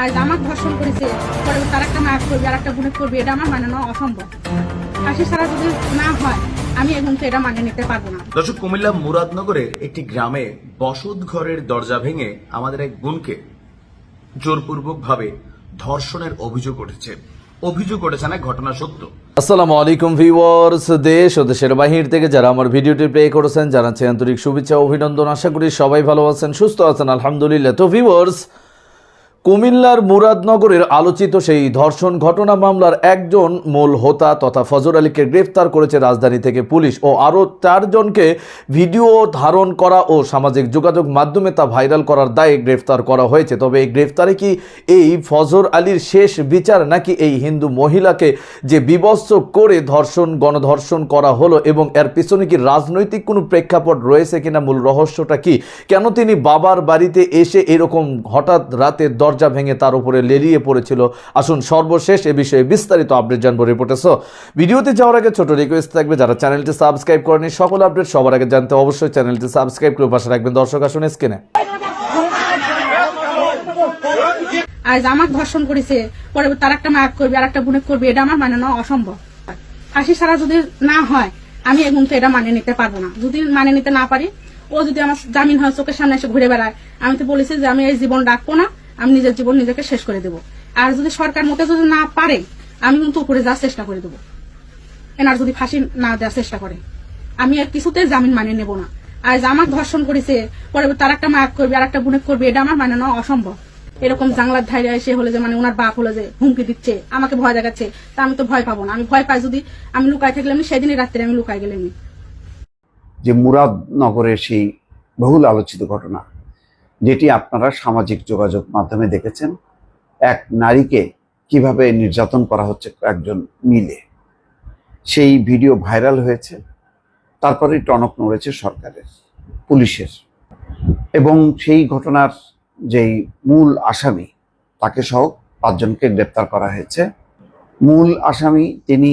আর আমার ধর্ষণ করেছে পরে তার একটা মাছ করবে আর একটা গুণে করবে এটা আমার মানে অসম্ভব। ফাঁসি ছাড়া যদি না হয় আমি এখন তো এটা মানে নিতে পারব না। দর্শক কুমিল্লা মুরাদনগরের একটি গ্রামে বসত ঘরের দরজা ভেঙে আমাদের এক বোনকে জোরপূর্বক ভাবে ধর্ষণের অভিযোগ উঠেছে। অভিযোগ উঠেছে না ঘটনা সত্য। আসসালামু আলাইকুম ভিউয়ার্স দেশ ও দেশের বাহির থেকে যারা আমার ভিডিওটি প্লে করেছেন জানাচ্ছি আন্তরিক শুভেচ্ছা অভিনন্দন। আশা করি সবাই ভালো আছেন সুস্থ আছেন আলহামদুলিল্লাহ। তো ভিউয়ার্স কুমিল্লার মুরাদনগরের আলোচিত সেই ধর্ষণ ঘটনা মামলার একজন মূল হোতা তথা ফজর আলীকে গ্রেফতার করেছে রাজধানী থেকে পুলিশ ও আরও চারজনকে ভিডিও ধারণ করা ও সামাজিক যোগাযোগ মাধ্যমে তা ভাইরাল করার দায়ে গ্রেফতার করা হয়েছে। তবে এই গ্রেফতারে কি এই ফজর আলীর শেষ বিচার নাকি এই হিন্দু মহিলাকে যে বিবস্ত্র করে ধর্ষণ, গণধর্ষণ করা হলো এবং এর পিছনে কি রাজনৈতিক কোনো প্রেক্ষাপট রয়েছে কিনা মূল রহস্যটা কি? কেন তিনি বাবার বাড়িতে এসে এরকম হঠাৎ রাতে দরজা ভেঙে তার উপরে লেলিয়ে পড়েছিল। আসুন সর্বশেষ এ বিষয়ে বিস্তারিত আপডেট জানব রিপোর্টে সো ভিডিওতে যাওয়ার আগে ছোট রিকোয়েস্ট থাকবে, যারা চ্যানেলটি সাবস্ক্রাইব করেনি, সকল আপডেট সবার আগে জানতে অবশ্যই চ্যানেলটি সাবস্ক্রাইব করে পাশে রাখবেন। দর্শক, আসুন স্ক্রিনে আর আমার ধর্ষণ করেছে, পরে তার একটা মাছ করবে, আর একটা গুণে করবে, এটা আমার মানে নেওয়া অসম্ভব। ফাঁসি সারা যদি না হয়, আমি এখন তো এটা মানে নিতে পারব না। যদি মানে নিতে না পারি, ও যদি আমার জামিন হয়, চোখের সামনে এসে ঘুরে বেড়ায়, আমি তো বলেছি যে আমি এই জীবন ডাকবো না। আমি নিজের জীবন নিজেকে শেষ করে দেবো। আর যদি সরকার মতে যদি না পারে, আমি কিন্তু উপরে যাওয়ার চেষ্টা করে দেবো। এনার যদি ফাঁসি না দেওয়ার চেষ্টা করে। আমি আর কিছুতে জামিন মানে নেব না। আর আমার ধর্ষণ করেছে, পরে তার একটা মায়াক করবে, আর একটা বুনেক করবে, এটা আমার মানে নেওয়া অসম্ভব। এরকম জাংলার ধারে এসে হলে যে মানে ওনার বাপ হলো যে হুমকি দিচ্ছে, আমাকে ভয় দেখাচ্ছে, তা আমি তো ভয় পাবো না। আমি ভয় পাই যদি আমি লুকাই থাকলে, আমি সেদিনই রাত্রে আমি লুকাই গেলে যে মুরাদনগরের সেই বহুল আলোচিত ঘটনা যেটি আপনারা সামাজিক যোগাযোগ মাধ্যমে দেখেছেন, এক নারীকে কীভাবে নির্যাতন করা হচ্ছে একজন মিলে। সেই ভিডিও ভাইরাল হয়েছে তারপরে টনক নড়েছে সরকারের, পুলিশের। এবং সেই ঘটনার যেই মূল আসামি, তাকে সহ পাঁচজনকে গ্রেপ্তার করা হয়েছে। মূল আসামি, তিনি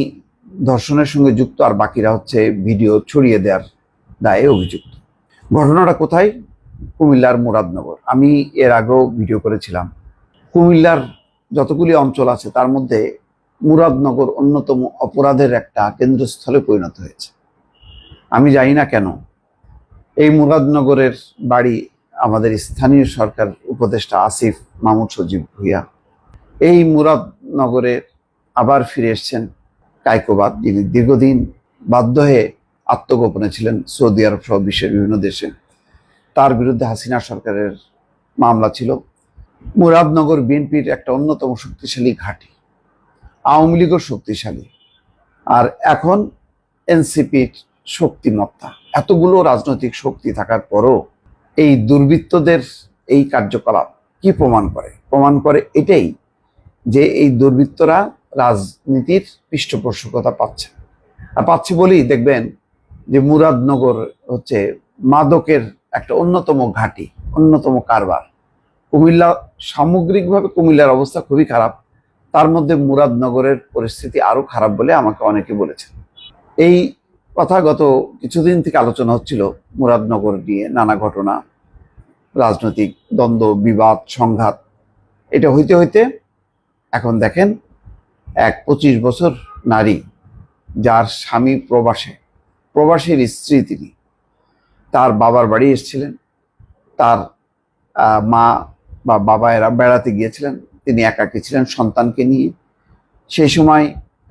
ধর্ষণের সঙ্গে যুক্ত, আর বাকিরা হচ্ছে ভিডিও ছড়িয়ে দেওয়ার দায়ে অভিযুক্ত। ঘটনাটা কোথায়? কুমিল্লার মুরাদনগর। আমি এর আগেও ভিডিও করেছিলাম। কুমিল্লার যতগুলি অঞ্চল আছে, তার মধ্যে মুরাদনগর অন্যতম অপরাধের একটা কেন্দ্রস্থলে পরিণত হয়েছে। আমি জানি না কেন, এই মুরাদনগরের বাড়ি আমাদের স্থানীয় সরকার উপদেষ্টা আসিফ মামুদ সজীব ভুইয়া। এই মুরাদনগরে আবার ফিরে এসছেন কাইকোবাদ যিনি দীর্ঘদিন বাধ্য হয়ে আত্মগোপনে ছিলেন সৌদি আরব সহ বিশ্বের বিভিন্ন দেশে। তার বিরুদ্ধে হাসিনা সরকারের মামলা ছিল। মুরাদনগর বিএনপির একটা অন্যতম শক্তিশালী ঘাঁটি। আওয়ামী লীগও শক্তিশালী। আর এখন এনসিপির শক্তিমত্তা এতগুলো রাজনৈতিক শক্তি থাকার পরও এই দুর্বৃত্তদের এই কার্যকলাপ কি প্রমাণ করে? প্রমাণ করে এটাই যে এই দুর্বৃত্তরা রাজনীতির পৃষ্ঠপোষকতা পাচ্ছে। আর পাচ্ছে বলেই দেখবেন যে মুরাদনগর হচ্ছে মাদকের একটা অন্যতম ঘাঁটি, অন্যতম কারবার। কুমিল্লা সামগ্রিকভাবে কুমিল্লার অবস্থা খুবই খারাপ। তার মধ্যে মুরাদনগরের পরিস্থিতি আরও খারাপ বলে আমাকে অনেকে বলেছেন। এই কথা গত কিছুদিন থেকে আলোচনা হচ্ছিল মুরাদনগর নিয়ে নানা ঘটনা, রাজনৈতিক দ্বন্দ্ব, বিবাদ, সংঘাত। এটা হইতে হইতে এখন দেখেন এক পঁচিশ বছর নারী, যার স্বামী প্রবাসে, প্রবাসীর স্ত্রী তিনি। তার বাবার বাড়ি এসেছিলেন। তার মা বা বাবা এরা বেড়াতে গিয়েছিলেন। তিনি একাকী ছিলেন সন্তানকে নিয়ে। সেই সময়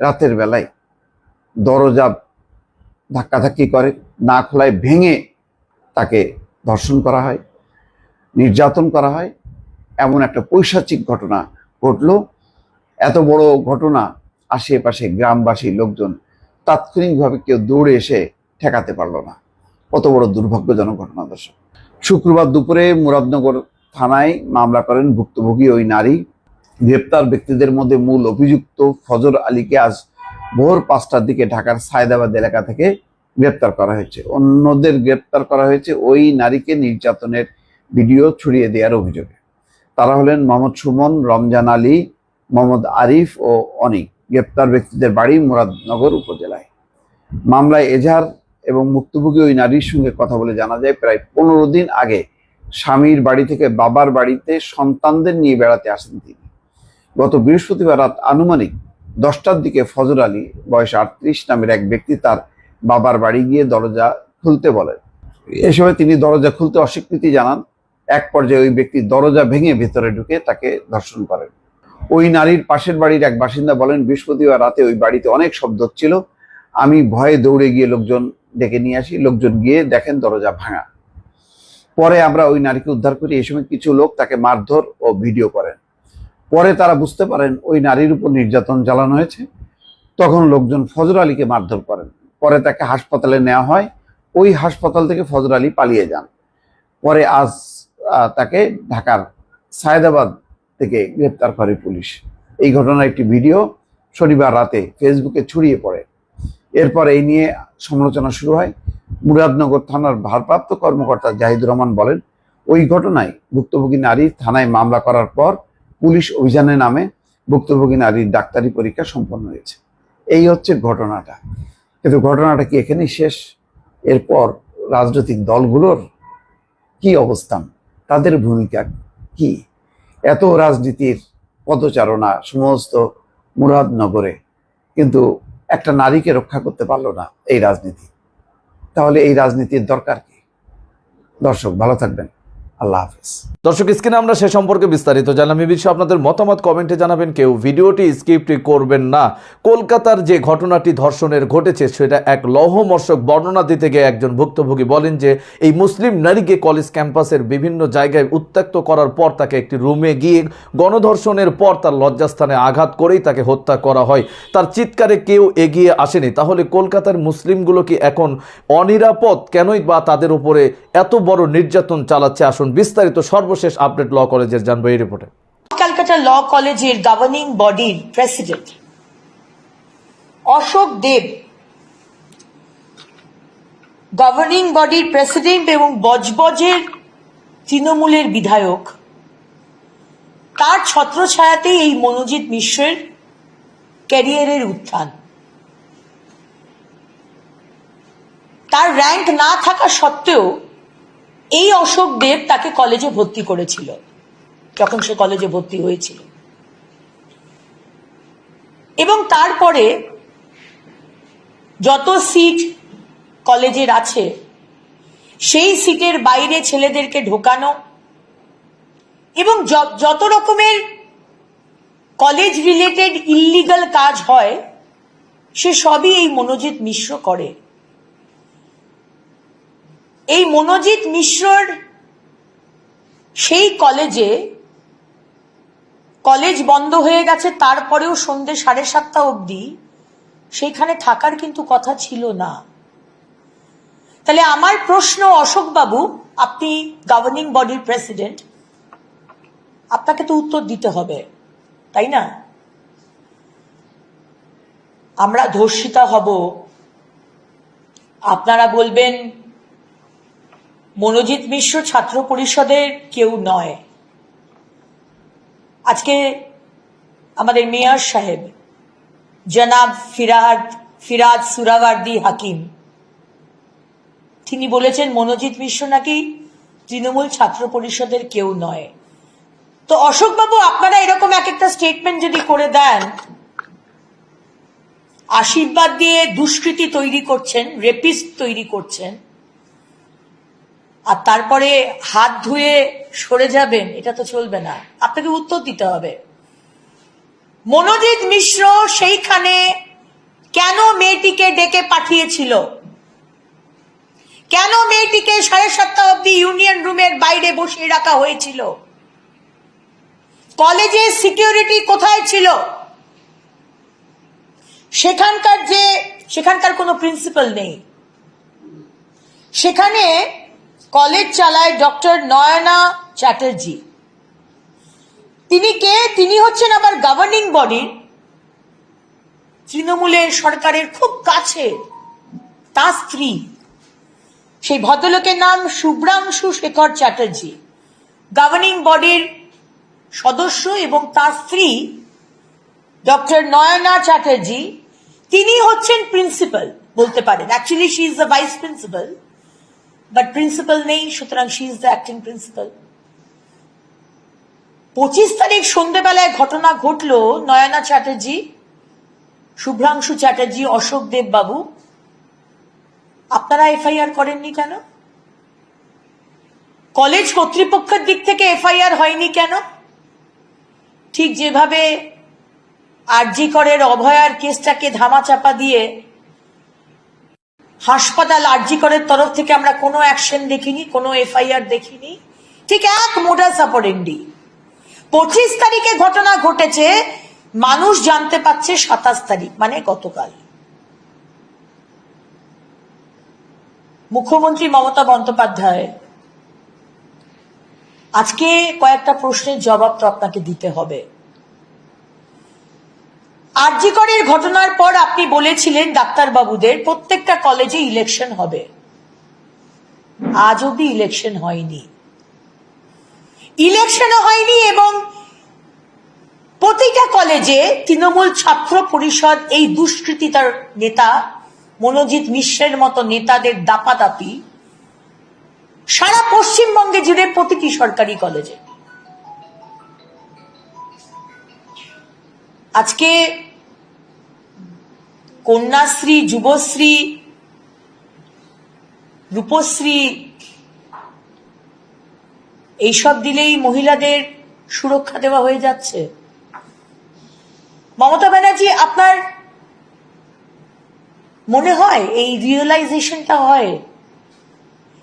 রাতের বেলায় দরজা ধাক্কাধাক্কি করে, না খোলায় ভেঙে তাকে ধর্ষণ করা হয়, নির্যাতন করা হয়। এমন একটা পৈশাচিক ঘটনা ঘটলো। এত বড় ঘটনা আশেপাশে গ্রামবাসী লোকজন তাৎক্ষণিকভাবে কেউ দৌড়ে এসে ঠেকাতে পারল না। কত বড় দুর্ভাগ্যজনক ঘটনা, দর্শক। শুক্রবার দুপুরে মুরাদনগর থানায় মামলা করেন ভুক্তভোগী ওই নারী। গ্রেপ্তার ব্যক্তিদের মধ্যে মূল অভিযুক্ত ফজর আলীকে আজ ভোর পাঁচটার দিকে ঢাকার সায়দাবাদ এলাকা থেকে গ্রেপ্তার করা হয়েছে। অন্যদের গ্রেপ্তার করা হয়েছে ওই নারীকে নির্যাতনের ভিডিও ছড়িয়ে দেওয়ার অভিযোগে। তারা হলেন মোহাম্মদ সুমন, রমজান আলী, মোহাম্মদ আরিফ ও অনিক। গ্রেপ্তার ব্যক্তিদের বাড়ি মুরাদনগর উপজেলায়। মামলায় এজাহার এবং মুক্তভোগী ওই নারীর সঙ্গে কথা বলে জানা যায়, প্রায় পনেরো দিন আগে স্বামীর বাড়ি থেকে বাবার বাড়িতে সন্তানদের নিয়ে বেড়াতে আসেন তিনি। গত বৃহস্পতিবার রাত আনুমানিক দশটার দিকে ফজর আলী, বয়স আটত্রিশ, নামের এক ব্যক্তি তার বাবার বাড়ি গিয়ে দরজা খুলতে বলেন। এ সময় তিনি দরজা খুলতে অস্বীকৃতি জানান। এক পর্যায়ে ওই ব্যক্তি দরজা ভেঙে ভেতরে ঢুকে তাকে ধর্ষণ করেন। ওই নারীর পাশের বাড়ির এক বাসিন্দা বলেন, বৃহস্পতিবার রাতে ওই বাড়িতে অনেক শব্দ ছিল আমি ভয়ে দৌড়ে গিয়ে লোকজন ডেকে নিয়ে আসি, লোকজন গিয়ে দেখেন দরজা ভাঙা। পরে আমরা ওই নারীকে উদ্ধার করি, এই সময় কিছু লোক তাকে মারধর ও ভিডিও করেন। পরে তারা বুঝতে পারেন ওই নারীর উপর নির্যাতন চালানো হয়েছে। তখন লোকজন ফজর আলীকে মারধর করেন। পরে তাকে হাসপাতালে নেওয়া হয়। ওই হাসপাতাল থেকে ফজর আলী পালিয়ে যান। পরে আজ তাকে ঢাকার সায়দাবাদ থেকে গ্রেপ্তার করে পুলিশ। এই ঘটনার একটি ভিডিও শনিবার রাতে ফেসবুকে ছড়িয়ে পড়ে। এরপর এই নিয়ে সমালোচনা শুরু হয়। মুরাদনগর থানার ভারপ্রাপ্ত কর্মকর্তা জাহিদুর রহমান বলেন, ওই ঘটনায় ভুক্তভোগী নারী থানায় মামলা করার পর পুলিশ অভিযানে নামে ভুক্তভোগী নারীর ডাক্তারি পরীক্ষা সম্পন্ন হয়েছে। এই হচ্ছে ঘটনাটা। কিন্তু ঘটনাটা কি এখানেই শেষ? এরপর রাজনৈতিক দলগুলোর কি অবস্থান? তাদের ভূমিকা কি? এত রাজনীতির পদচারণা সমস্ত মুরাদনগরে। কিন্তু একটা নারীকে রক্ষা করতে পারল না এই রাজনীতি। তাহলে এই রাজনীতির দরকার কি? দর্শক, ভালো থাকবেন। আল্লাহ হাফেজ। দর্শক, স্ক্রিনে আমরা সে সম্পর্কে বিস্তারিত জানলাম। বিষয়ে আপনাদের মতামত কমেন্টে জানাবেন কেউ। ভিডিওটি স্কিপ্ট করবেন না। কলকাতার যে ঘটনাটি ধর্ষণের ঘটেছে, সেটা এক লৌহমর্ষক বর্ণনা দিতে গিয়ে একজন ভুক্তভোগী বলেন যে, এই মুসলিম নারীকে কলেজ ক্যাম্পাসের বিভিন্ন জায়গায় উত্ত্যক্ত করার পর তাকে একটি রুমে গিয়ে গণধর্ষণের পর তার লজ্জাস্থানে আঘাত করেই তাকে হত্যা করা হয়। তার চিৎকারে কেউ এগিয়ে আসেনি। তাহলে কলকাতার মুসলিমগুলো কি এখন অনিরাপদ? কেনই বা তাদের উপরে এত বড় নির্যাতন চালাচ্ছে? আসুন বিস্তারিত সর্বশেষ আপডেট ল কলেজের জানব এই রিপোর্টে। ক্যালকাটা ল কলেজের গভর্নিং বডির প্রেসিডেন্ট অশোক দেব। গভর্নিং বডির প্রেসিডেন্ট এবং বজবজের তৃণমূলের বিধায়ক। তার ছত্রছায়াতেই এই মনোজিৎ মিশ্রের ক্যারিয়ারের উত্থান। তার র্যাঙ্ক না থাকা সত্ত্বেও এই অশোক দেব তাকে কলেজে ভর্তি করেছিল, যখন সে কলেজে ভর্তি হয়েছিল। এবং তারপরে যত সিট কলেজের আছে, সেই সিটের বাইরে ছেলেদেরকে ঢোকানো এবং যত রকমের কলেজ রিলেটেড ইল্লিগাল কাজ হয়, সে সবই এই মনোজিৎ মিশ্র করে। এই মনোজিৎ মিশ্রর সেই কলেজে কলেজ বন্ধ হয়ে গেছে, তারপরেও সন্ধে সাড়ে সাতটা অবধি সেইখানে থাকার কিন্তু কথা ছিল না। তাহলে আমার প্রশ্ন অশোক বাবু আপনি গভর্নিং বডির প্রেসিডেন্ট আপনাকে তো উত্তর দিতে হবে, তাই না? আমরা ধর্ষিতা হব। আপনারা বলবেন মনোজিৎ মিশ্র ছাত্র পরিষদের কেউ নয়। আজকে আমাদের মেয়র সাহেব, জনাব ফিরাদ ফিরাজ সুরাওয়ার্দি হাকিম। তিনি বলেছেন, মনোজিৎ মিশ্র নাকি তৃণমূল ছাত্র পরিষদের কেউ নয়। তো অশোকবাবু, আপনারা এরকম এক একটা স্টেটমেন্ট যদি করে দেন, আশীর্বাদ দিয়ে দুষ্কৃতি তৈরি করছেন রেপিস্ট তৈরি করছেন আর তারপরে হাত ধুয়ে সরে যাবেন, এটা তো চলবে না। আপনাকে উত্তর দিতে হবে। মনোজিৎ মিশ্র সেইখানে কেন মেয়েটিকে ডেকে পাঠিয়েছিল? কেন মেয়েটিকে সাড়ে সাতটা অব্দি ইউনিয়ন রুমের বাইরে বসিয়ে রাখা হয়েছিল? কলেজের সিকিউরিটি কোথায় ছিল? সেখানকার যে সেখানকার কোনো প্রিন্সিপাল নেই। সেখানে কলেজ চালায় ডক্টর নয়না চ্যাটার্জি। তিনি কে? তিনি হচ্ছেন আবার গভর্নিং বডির তৃণমূলের সরকারের খুব কাছে তার স্ত্রী। সেই ভদ্রলোকের নাম শুভ্রাংশু শেখর চ্যাটার্জি। গভর্নিং বডির সদস্য এবং তার স্ত্রী ডক্টর নয়না চ্যাটার্জি। তিনি হচ্ছেন প্রিন্সিপাল বলতে পারেন। Actually she is the vice principal but principal নেই, সুতরাং she is the acting principal পঁচিশ তারিখ সন্ধ্যেবেলায় ঘটনা ঘটলো নয়না চ্যাটার্জি, শুভ্রাংশু চ্যাটার্জি, অশোক দেব বাবু আপনারা এফআইআর করেননি কেন? কলেজ কর্তৃপক্ষের দিক থেকে এফআইআর হয়নি কেন? ঠিক যেভাবে আরজি করের অভয়ার কেসটাকে ধামাচাপা দিয়ে হাসপাতাল আরজি করের তরফ থেকে আমরা কোনো অ্যাকশন দেখিনি, কোনো এফআইআর দেখিনি। ঠিক এক মোডাস অপারেন্ডি পঁচিশ তারিখে ঘটনা ঘটেছে, মানুষ জানতে পারছে সাতাশ তারিখ মানে গতকাল। মুখ্যমন্ত্রী মমতা বন্দ্যোপাধ্যায়, আজকে কয়েকটা প্রশ্নের জবাব তো আপনাকে দিতে হবে। আরজিকরের ঘটনার পর আপনি বলেছিলেন ডাক্তারবাবুদের প্রত্যেকটা কলেজে ইলেকশন হবে। আজ অব্দি ইলেকশন হয়নি। ইলেকশনও হয়নি এবং প্রতিটা কলেজে তৃণমূল ছাত্র পরিষদ এই দুষ্কৃতিতার নেতা, মনোজিৎ মিশ্রের মতো নেতাদের দাপাদাপি সারা পশ্চিমবঙ্গে জুড়ে প্রতিটি সরকারি কলেজে। আজকে কন্যাশ্রী, যুবশ্রী, রূপশ্রী, এইসব দিলেই মহিলাদের সুরক্ষা দেওয়া হয়ে যাচ্ছে। মমতা ব্যানার্জি, আপনার মনে হয়, এই রিয়েলাইজেশনটা হয়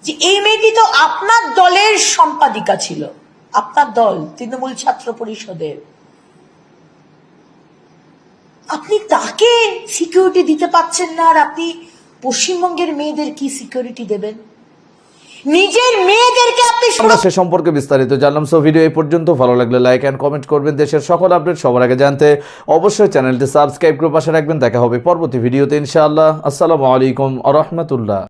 যে এই মেয়েটি তো আপনার দলের সম্পাদিকা ছিল। আপনার দল, তৃণমূল ছাত্র পরিষদের আপনি তাকে সিকিউরিটি দিতে পারছেন না? আর আপনি পশ্চিমবঙ্গের মেয়েদের কি সিকিউরিটি দেবেন? নিজের মেয়েদেরকে আপনি আমরা সে সম্পর্কে বিস্তারিত জানলাম। সো ভিডিও এই পর্যন্ত। ভালো লাগলে লাইক অ্যান্ড কমেন্ট করবেন। দেশের সকল আপডেট সবার আগে জানতে অবশ্যই চ্যানেলটি সাবস্ক্রাইব করে পাশে রাখবেন। দেখা হবে পরবর্তী ভিডিওতে ইনশাআল্লাহ। আসসালামু আলাইকুম আ রহমতুল্লাহ।